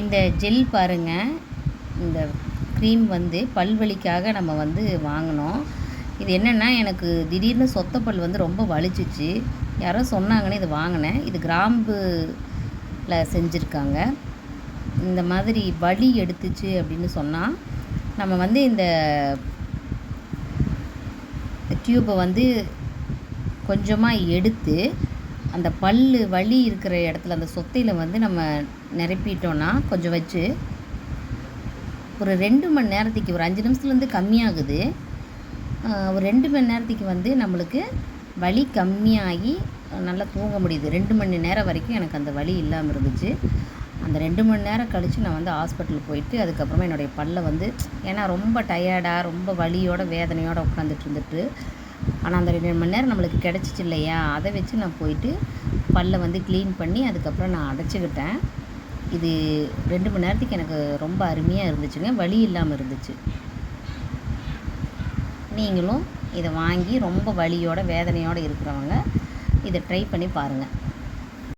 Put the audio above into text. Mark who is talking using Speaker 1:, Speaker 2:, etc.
Speaker 1: இந்த ஜெல் பாருங்கள் இந்த க்ரீம் வந்து பல்வலிக்காக நம்ம வந்து வாங்கினோம். இது என்னென்னா எனக்கு திடீர்னு சொத்தப்பல் பல் வந்து ரொம்ப வலிச்சிச்சு. யாரோ சொன்னாங்கன்னு இது வாங்கினேன். இது கிராம்புல செஞ்சுருக்காங்க. இந்த மாதிரி வலி எடுத்துச்சு அப்படின்னு சொன்னால் நம்ம வந்து இந்த டியூப்பை வந்து கொஞ்சமாக எடுத்து அந்த பல் வலி இருக்கிற இடத்துல அந்த சொத்தையில் வந்து நம்ம நிரப்பிட்டோன்னா கொஞ்சம் வச்சு ஒரு ரெண்டு மணி நேரத்துக்கு ஒரு அஞ்சு நிமிஷத்துலேருந்து கம்மியாகுது. ஒரு ரெண்டு மணி நேரத்துக்கு வந்து நம்மளுக்கு வலி கம்மியாகி நல்லா தூங்க முடியுது. ரெண்டு மணி நேரம் வரைக்கும் எனக்கு அந்த வலி இல்லாமல் இருந்துச்சு. அந்த ரெண்டு மணி நேரம் கழித்து நான் வந்து ஹாஸ்பிட்டல் போயிட்டு அதுக்கப்புறமா என்னுடைய பல்லை வந்து ஏன்னா ரொம்ப டயர்டாக ரொம்ப வலியோட வேதனையோடு உட்காந்துட்டு இருந்துட்டு ஆனால் அந்த ரெண்டு மணி நேரம் நம்மளுக்கு கிடச்சிச்சு இல்லையா? அதை வச்சு நான் போயிட்டு பல்லை வந்து க்ளீன் பண்ணி அதுக்கப்புறம் நான் அடைச்சிக்கிட்டேன். இது ரெண்டு மணி நேரத்துக்கு எனக்கு ரொம்ப அருமையாக இருந்துச்சுங்க. வலி இல்லாமல் இருந்துச்சு. நீங்களும் இதை வாங்கி ரொம்ப வலியோட வேதனையோடு இருக்கிறவங்க இதை ட்ரை பண்ணி பாருங்கள்